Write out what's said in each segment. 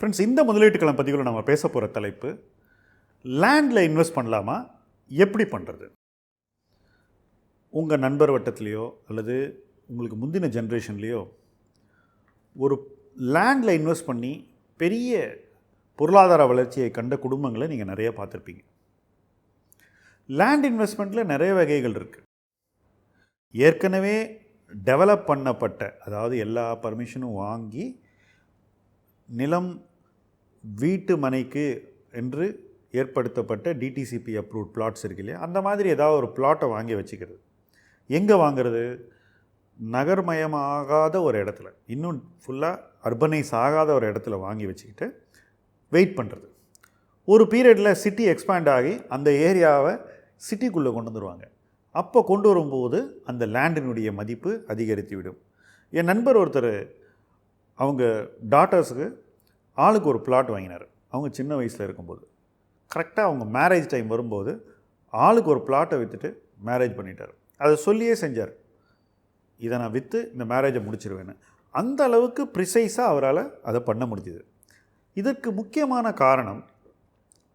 Friends இந்த முதலீட்டுக்களம் பதிவில் நம்ம பேச போகிற தலைப்பு லேண்டில் இன்வெஸ்ட் பண்ணலாமா? எப்படி பண்ணுறது உங்கள் நண்பர் வட்டத்துலேயோ அல்லது உங்களுக்கு முந்தின ஜென்ரேஷன்லேயோ ஒரு லேண்டில் இன்வெஸ்ட் பண்ணி பெரிய பொருளாதார வளர்ச்சியை கண்ட குடும்பங்களை நீங்கள் நிறைய பார்த்துருப்பீங்க. லேண்ட் இன்வெஸ்ட்மெண்ட்டில் நிறைய வகைகள் இருக்குது ஏற்கனவே டெவலப் பண்ணப்பட்ட அதாவது எல்லா பர்மிஷனும் வாங்கி நிலம் வீட்டு மனைக்கு என்று ஏற்படுத்தப்பட்ட டிடிசிபி அப்ரூவ்ட் பிளாட்ஸ் இருக்கு இல்லையா? அந்த மாதிரி ஏதாவது ஒரு பிளாட்டை வாங்கி வச்சுக்கிறது. எங்கே வாங்கிறது? நகர்மயமாகாத ஒரு இடத்துல. இன்னும் ஃபுல்லாக அர்பனைஸ் ஆகாத ஒரு இடத்துல வாங்கி வச்சுக்கிட்டு வெயிட் பண்ணுறது ஒரு பீரியடில் சிட்டி எக்ஸ்பேண்ட் ஆகி அந்த ஏரியாவை சிட்டிக்குள்ளே கொண்டு வந்துடுவாங்க அப்போ கொண்டு வரும்போது அந்த லேண்டினுடைய மதிப்பு அதிகரித்து விடும் என் நண்பர் ஒருத்தர் அவங்க டாட்டர்ஸுக்கு ஆளுக்கு ஒரு பிளாட் வாங்கினார். அவங்க சின்ன வயசில் இருக்கும்போது. கரெக்டாக அவங்க மேரேஜ் டைம் வரும்போது ஆளுக்கு ஒரு பிளாட்டை விற்றுட்டு மேரேஜ் பண்ணிட்டார். அதை சொல்லியே செஞ்சார். இதை நான் விற்று இந்த மேரேஜை முடிச்சிருவேன்னு. அந்த அளவுக்கு ப்ரிசைஸாக அவரால் அதை பண்ண முடிஞ்சுது. இதற்கு முக்கியமான காரணம்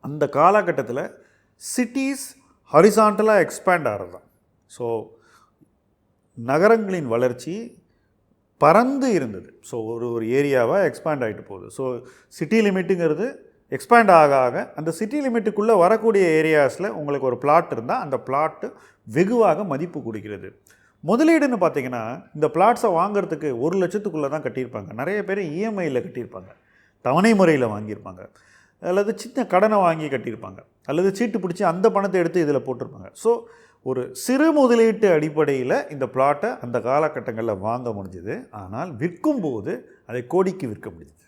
அந்த காலகட்டத்தில் சிட்டிஸ் ஹரிசாண்டலாக எக்ஸ்பேண்ட் ஆகிறது தான் ஸோ நகரங்களின் வளர்ச்சி பறந்து இருந்தது. ஸோ ஒரு ஒரு ஏரியாவாக எக்ஸ்பேண்ட் ஆகிட்டு போகுது. ஸோ சிட்டி லிமிட்டுங்கிறது எக்ஸ்பேண்ட் ஆக ஆக அந்த சிட்டி லிமிட்டுக்குள்ளே வரக்கூடிய ஏரியாஸில் உங்களுக்கு ஒரு பிளாட் இருந்தால் அந்த பிளாட்டு வெகுவாக மதிப்பு கொடுக்கிறது. முதலீடுன்னு பார்த்தீங்கன்னா இந்த பிளாட்ஸை வாங்குறதுக்கு ஒரு லட்சத்துக்குள்ளே தான் கட்டியிருப்பாங்க. நிறைய பேர் இஎம்ஐயில் கட்டியிருப்பாங்க. தவணை முறையில் வாங்கியிருப்பாங்க. அல்லது சின்ன கடனை வாங்கி கட்டியிருப்பாங்க. அல்லது சீட்டு பிடிச்சி அந்த பணத்தை எடுத்து இதில் போட்டிருப்பாங்க. ஸோ ஒரு சிறு முதலீட்டு அடிப்படையில் இந்த பிளாட்டை அந்த காலகட்டங்களில் வாங்க முடிஞ்சுது. ஆனால் விற்கும்போது அதை கோடிக்கு விற்க முடிஞ்சது.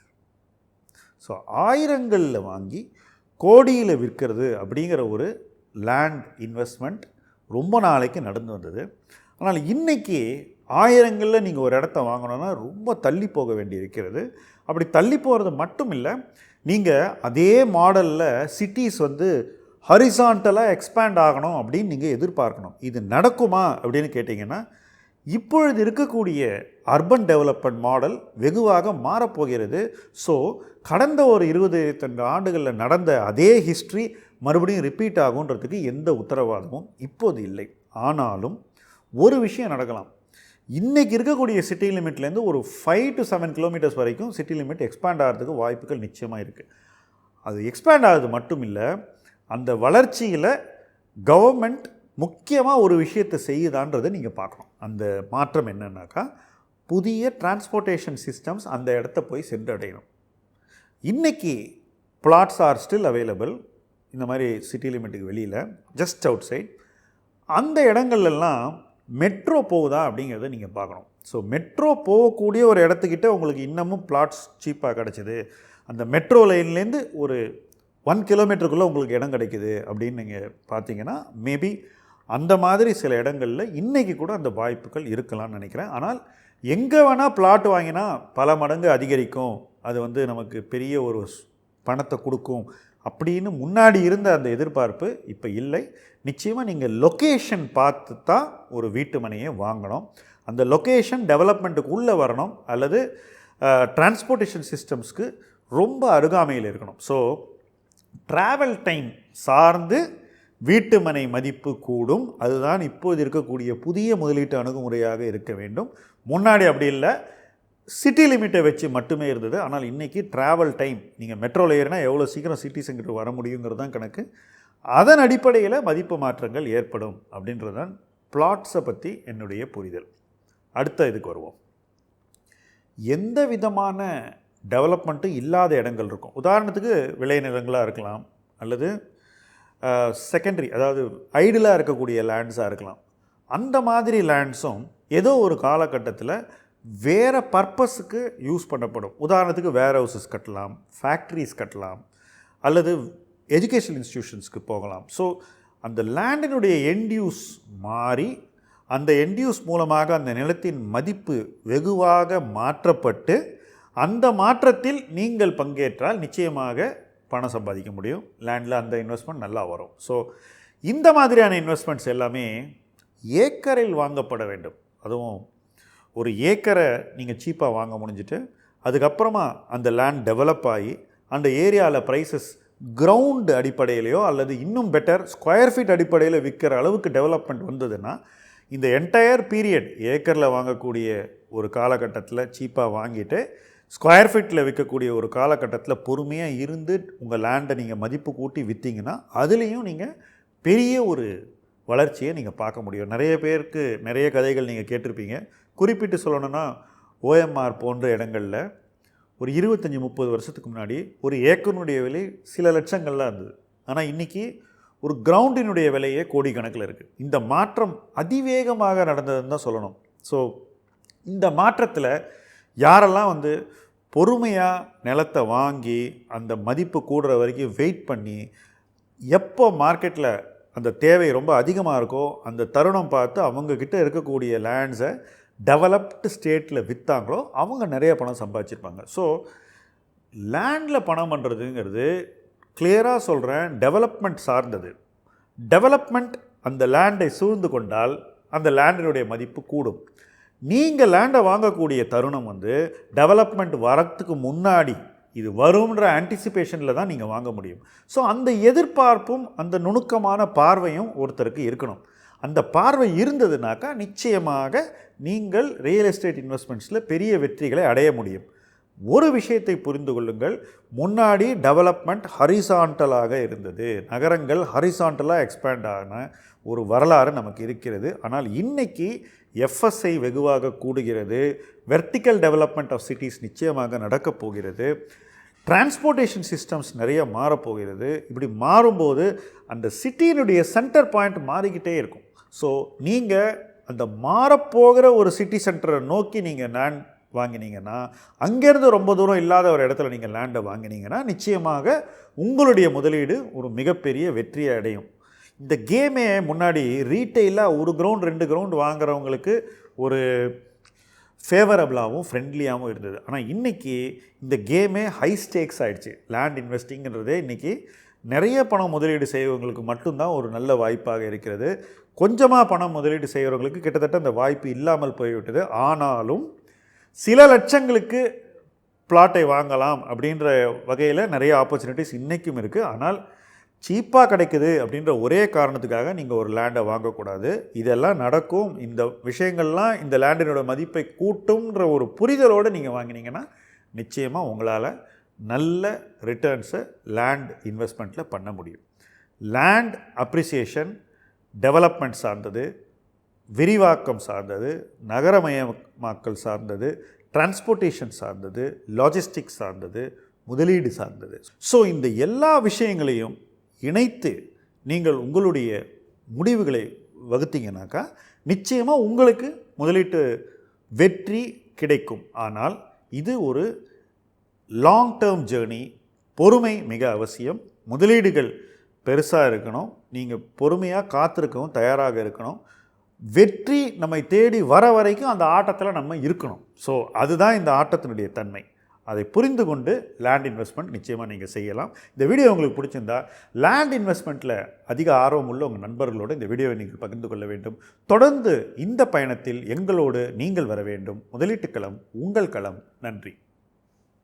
ஸோ ஆயிரங்களில் வாங்கி கோடியில் விற்கிறது அப்படிங்கிற ஒரு லேண்ட் இன்வெஸ்ட்மெண்ட் ரொம்ப நாளைக்கு நடந்து வந்தது. ஆனால் இன்றைக்கி ஆயிரங்களில் நீங்கள் ஒரு இடத்த வாங்கணுன்னா ரொம்ப தள்ளி போக வேண்டி இருக்கிறது. அப்படி தள்ளி போகிறது மட்டும் இல்லை நீங்கள் அதே மாடலில் சிட்டிஸ் வந்து ஹரிசான்டலாக எக்ஸ்பேண்ட் ஆகணும் அப்படின்னு நீங்கள் எதிர்பார்க்கணும். இது நடக்குமா அப்படின்னு கேட்டிங்கன்னா இப்பொழுது இருக்கக்கூடிய அர்பன் டெவலப்மெண்ட் மாடல் வெகுவாக மாறப்போகிறது. ஸோ கடந்த ஒரு இருபது இருபத்தெண்டு ஆண்டுகளில் நடந்த அதே ஹிஸ்ட்ரி மறுபடியும் ரிப்பீட் ஆகுன்றதுக்கு எந்த உத்தரவாதமும் இப்போது இல்லை. ஆனாலும் ஒரு விஷயம் நடக்கலாம். இன்றைக்கி இருக்கக்கூடிய சிட்டி லிமிட்லேருந்து ஒரு ஃபைவ் டு செவன் கிலோமீட்டர்ஸ் வரைக்கும் சிட்டி லிமிட் எக்ஸ்பேண்ட் ஆகிறதுக்கு வாய்ப்புகள் நிச்சயமாக இருக்குது அது எக்ஸ்பேண்ட் ஆகிறது மட்டும் இல்லை அந்த வளர்ச்சியில் கவர்மெண்ட் முக்கியமாக ஒரு விஷயத்தை செய்யுதான்றதை நீங்கள் பார்க்கணும். அந்த மாற்றம் என்னன்னாக்கா புதிய டிரான்ஸ்போர்ட்டேஷன் சிஸ்டம்ஸ் அந்த இடத்த போய் சென்றடையணும். இன்றைக்கி பிளாட்ஸ் ஆர் ஸ்டில் அவைலபிள் இந்த மாதிரி சிட்டி லிமிட்டுக்கு வெளியில் ஜஸ்ட் அவுட் சைட் அந்த இடங்கள்லாம் மெட்ரோ போகுதா அப்படிங்கிறத நீங்கள் பார்க்கணும். ஸோ மெட்ரோ போகக்கூடிய ஒரு இடத்துக்கிட்ட உங்களுக்கு இன்னமும் பிளாட்ஸ் சீப்பாக கிடச்சிது. அந்த மெட்ரோ லைன்லேருந்து ஒரு ஒன் கிலோமீட்டருக்குள்ளே உங்களுக்கு இடம் கிடைக்குது அப்படின்னு நீங்கள் பார்த்தீங்கன்னா மேபி அந்த மாதிரி சில இடங்களில் இன்றைக்கி கூட அந்த வாய்ப்புகள் இருக்கலாம்னு நினைக்கிறேன். ஆனால் எங்கே வேணால் பிளாட் வாங்கினா பல மடங்கு அதிகரிக்கும். அது வந்து நமக்கு பெரிய ஒரு பணத்தை கொடுக்கும் அப்படின்னு முன்னாடி இருந்த அந்த எதிர்பார்ப்பு இப்போ இல்லை. நிச்சயமாக நீங்கள் லொக்கேஷன் பார்த்து தான் ஒரு வீட்டு மனையை வாங்கணும். அந்த லொக்கேஷன் டெவலப்மெண்ட்டுக்கு உள்ளே வரணும். அல்லது டிரான்ஸ்போர்ட்டேஷன் சிஸ்டம்ஸ்க்கு ரொம்ப அருகாமையில் இருக்கணும். ஸோ ட்ராவல் டைம் சார்ந்து வீட்டு மனை மதிப்பு கூடும். அதுதான் இப்போது இருக்கக்கூடிய புதிய முதலீட்டு அணுகுமுறையாக இருக்க வேண்டும். முன்னாடி அப்படி இல்லை. சிட்டி லிமிட்டை வச்சு மட்டுமே இருந்தது. ஆனால் இன்றைக்கி ட்ராவல் டைம் நீங்கள் மெட்ரோவில் ஏறினா எவ்வளோ சீக்கிரம் சிட்டிஸுங்கிட்ட வர முடியுங்கிறது தான் கணக்கு. அதன் அடிப்படையில் மதிப்பு மாற்றங்கள் ஏற்படும் அப்படின்றது தான் பிளாட்ஸை பற்றி என்னுடைய புரிதல். அடுத்த இதுக்கு வருவோம். எந்த விதமான டெவலப்மெண்ட்டு இல்லாத இடங்கள் இருக்கும். உதாரணத்துக்கு விளைநிலங்களாக இருக்கலாம் அல்லது செகண்டரி அதாவது ஐடியலாக இருக்கக்கூடிய லேண்ட்ஸாக இருக்கலாம். அந்த மாதிரி லேண்ட்ஸும் ஏதோ ஒரு காலகட்டத்தில் வேறு பர்பஸுக்கு யூஸ் பண்ணப்படும். உதாரணத்துக்கு வேர் ஹவுசஸ் கட்டலாம் ஃபேக்ட்ரிஸ் கட்டலாம் அல்லது எஜுகேஷன் இன்ஸ்டியூஷன்ஸ்க்கு போகலாம். ஸோ அந்த லேண்டினுடைய என்டியூஸ் மாறி அந்த என்டியூஸ் மூலமாக அந்த நிலத்தின் மதிப்பு வெகுவாக மாற்றப்பட்டு அந்த மாற்றத்தில் நீங்கள் பங்கேற்றால் நிச்சயமாக பணம் சம்பாதிக்க முடியும். லேண்டில் அந்த இன்வெஸ்ட்மெண்ட் நல்லா வரும். ஸோ இந்த மாதிரியான இன்வெஸ்ட்மெண்ட்ஸ் எல்லாமே ஏக்கரில் வாங்கப்பட வேண்டும். அதுவும் ஒரு ஏக்கரை நீங்கள் சீப்பாக வாங்க முடிஞ்சிட்டு அதுக்கப்புறமா அந்த லேண்ட் டெவலப் ஆகி அந்த ஏரியாவில் ப்ரைஸஸ் கிரவுண்டு அடிப்படையிலையோ அல்லது இன்னும் பெட்டர் ஸ்கொயர் ஃபீட் அடிப்படையில் விற்கிற அளவுக்கு டெவலப்மெண்ட் வந்ததுன்னா இந்த என்டையர் பீரியட் ஏக்கரில் வாங்கக்கூடிய ஒரு காலகட்டத்தில் சீப்பாக வாங்கிட்டு ஸ்கொயர் ஃபீட்டில் விற்கக்கூடிய ஒரு காலகட்டத்தில் பொறுமையாக இருந்து உங்கள் லேண்டை நீங்கள் மதிப்பு கூட்டி விற்றீங்கன்னா அதுலேயும் நீங்கள் பெரிய ஒரு வளர்ச்சியை நீங்கள் பார்க்க முடியும். நிறைய பேருக்கு நிறைய கதைகள் நீங்கள் கேட்டிருப்பீங்க. குறிப்பிட்டு சொல்லணும்னா ஓஎம்ஆர் போன்ற இடங்களில் ஒரு இருபத்தஞ்சி முப்பது வருஷத்துக்கு முன்னாடி ஒரு ஏக்கருனுடைய விலை சில லட்சங்கள்லாம் இருந்தது. ஆனால் இன்றைக்கி ஒரு கிரவுண்டினுடைய விலையே கோடிக்கணக்கில் இருக்குது இந்த மாற்றம் அதிவேகமாக நடந்ததுன்னு தான் சொல்லணும். ஸோ இந்த மாற்றத்தில் யாரெல்லாம் வந்து பொறுமையாக நிலத்தை வாங்கி அந்த மதிப்பு கூடுற வரைக்கும் வெயிட் பண்ணி எப்போ மார்க்கெட்டில் அந்த தேவை ரொம்ப அதிகமாக இருக்கோ அந்த தருணம் பார்த்து அவங்கக்கிட்ட இருக்கக்கூடிய லேண்ட்ஸை டெவலப்டு ஸ்டேட்டில் விற்றாங்களோ அவங்க நிறைய பணம் சம்பாதிச்சிருப்பாங்க. ஸோ லேண்டில் பணம் பண்ணுறதுங்கிறது கிளியராக சொல்கிறேன் டெவலப்மெண்ட் சார்ந்தது. டெவலப்மெண்ட் அந்த லேண்டை சூழ்ந்து கொண்டால் அந்த லேண்டினுடைய மதிப்பு கூடும். நீங்கள் லேண்டை வாங்கக்கூடிய தருணம் வந்து டெவலப்மெண்ட் வரத்துக்கு முன்னாடி இது வரும்ன்ற ஆன்டிசிபேஷனில் தான் நீங்கள் வாங்க முடியும். ஸோ அந்த எதிர்பார்ப்பும் அந்த நுணுக்கமான பார்வையும் ஒருத்தருக்கு இருக்கணும். அந்த பார்வை இருந்ததுனாக்கா நிச்சயமாக நீங்கள் ரியல் எஸ்டேட் இன்வெஸ்ட்மெண்ட்ஸில் பெரிய வெற்றிகளை அடைய முடியும். ஒரு விஷயத்தை புரிந்து கொள்ளுங்கள். முன்னாடி டெவலப்மெண்ட் ஹரிசாண்டலாக இருந்தது. நகரங்கள் ஹரிசாண்டலாக எக்ஸ்பேண்ட் ஆன ஒரு வரலாறு நமக்கு இருக்கிறது. ஆனால் இன்றைக்கி எஃப்எஸ்ஐ வெகுவாக கூடுகிறது. வெர்டிக்கல் டெவலப்மெண்ட் ஆஃப் சிட்டிஸ் நிச்சயமாக நடக்கப் போகிறது. டிரான்ஸ்போர்ட்டேஷன் சிஸ்டம்ஸ் நிறைய மாறப்போகிறது இப்படி மாறும்போது அந்த சிட்டியினுடைய சென்டர் பாயிண்ட் மாறிக்கிட்டே இருக்கும். ஸோ நீங்கள் அந்த மாறப்போகிற ஒரு சிட்டி சென்டரை நோக்கி நீங்கள் லேண்ட் வாங்கினீங்கன்னா அங்கேருந்து ரொம்ப தூரம் இல்லாத ஒரு இடத்துல நீங்கள் லேண்டை வாங்கினீங்கன்னா நிச்சயமாக உங்களுடைய முதலீடு ஒரு மிகப்பெரிய வெற்றியை அடையும். இந்த கேமே முன்னாடி ரீட்டெயிலாக ஒரு கிரவுண்ட் ரெண்டு கிரவுண்ட் வாங்குறவங்களுக்கு ஒரு ஃபேவரபுளாகவும் ஃப்ரெண்ட்லியாகவும் இருந்தது. ஆனால் இன்றைக்கி இந்த கேமே ஹை ஸ்டேக்ஸ் ஆகிடுச்சு லேண்ட் இன்வெஸ்டிங்கிறதே இன்றைக்கி நிறைய பணம் முதலீடு செய்வங்களுக்கு மட்டும்தான் ஒரு நல்ல வாய்ப்பாக இருக்கிறது. கொஞ்சமாக பணம் முதலீடு செய்கிறவங்களுக்கு கிட்டத்தட்ட அந்த வாய்ப்பு இல்லாமல் போய்விட்டது. ஆனாலும் சில லட்சங்களுக்கு பிளாட்டை வாங்கலாம் அப்படின்ற வகையில் நிறைய ஆப்பர்ச்சுனிட்டிஸ் இன்றைக்கும் இருக்குது ஆனால் சீப்பாக கிடைக்குது அப்படின்ற ஒரே காரணத்துக்காக நீங்கள் ஒரு லேண்டை வாங்கக்கூடாது. இதெல்லாம் நடக்கும். இந்த விஷயங்கள்லாம் இந்த லேண்டினோட மதிப்பை கூட்டும்ன்ற ஒரு புரிதலோடு நீங்கள் வாங்கினீங்கன்னா நிச்சயமாக உங்களால் நல்ல ரிட்டர்ன்ஸை லேண்ட் இன்வெஸ்ட்மெண்ட்டில் பண்ண முடியும். லேண்ட் அப்ரிசியேஷன் டெவலப்மெண்ட் சார்ந்தது விரிவாக்கம் சார்ந்தது நகரமயமாக்கல் சார்ந்தது டிரான்ஸ்போர்ட்டேஷன் சார்ந்தது லாஜிஸ்டிக்ஸ் சார்ந்தது முதலீடு சார்ந்தது. ஸோ இந்த எல்லா விஷயங்களையும் இணைத்து நீங்கள் உங்களுடைய முடிவுகளை வகுத்தீங்கனாக்கா நிச்சயமாக உங்களுக்கு முதலீட்டு வெற்றி கிடைக்கும். ஆனால் இது ஒரு லாங் டேர்ம் ஜேர்னி பொறுமை மிக அவசியம். முதலீடுகள் பெருசாக இருக்கணும். நீங்கள் பொறுமையாக காத்திருக்கவும் தயாராக இருக்கணும். வெற்றி நம்மை தேடி வர வரைக்கும் அந்த ஆட்டத்தில் நம்ம இருக்கணும். ஸோ அதுதான் இந்த ஆட்டத்தினுடைய தன்மை. அதை புரிந்து கொண்டு லேண்ட் இன்வெஸ்ட்மெண்ட் நிச்சயமாக நீங்கள் செய்யலாம். இந்த வீடியோ உங்களுக்கு பிடிச்சிருந்தா லேண்ட் இன்வெஸ்ட்மெண்ட்டில் அதிக ஆர்வம் உள்ள உங்கள் நண்பர்களோடு இந்த வீடியோவை நீங்கள் பகிர்ந்து கொள்ள வேண்டும். தொடர்ந்து இந்த பயணத்தில் எங்களோடு நீங்கள் வர வேண்டும். முதலீட்டு களம் உங்கள் களம். நன்றி.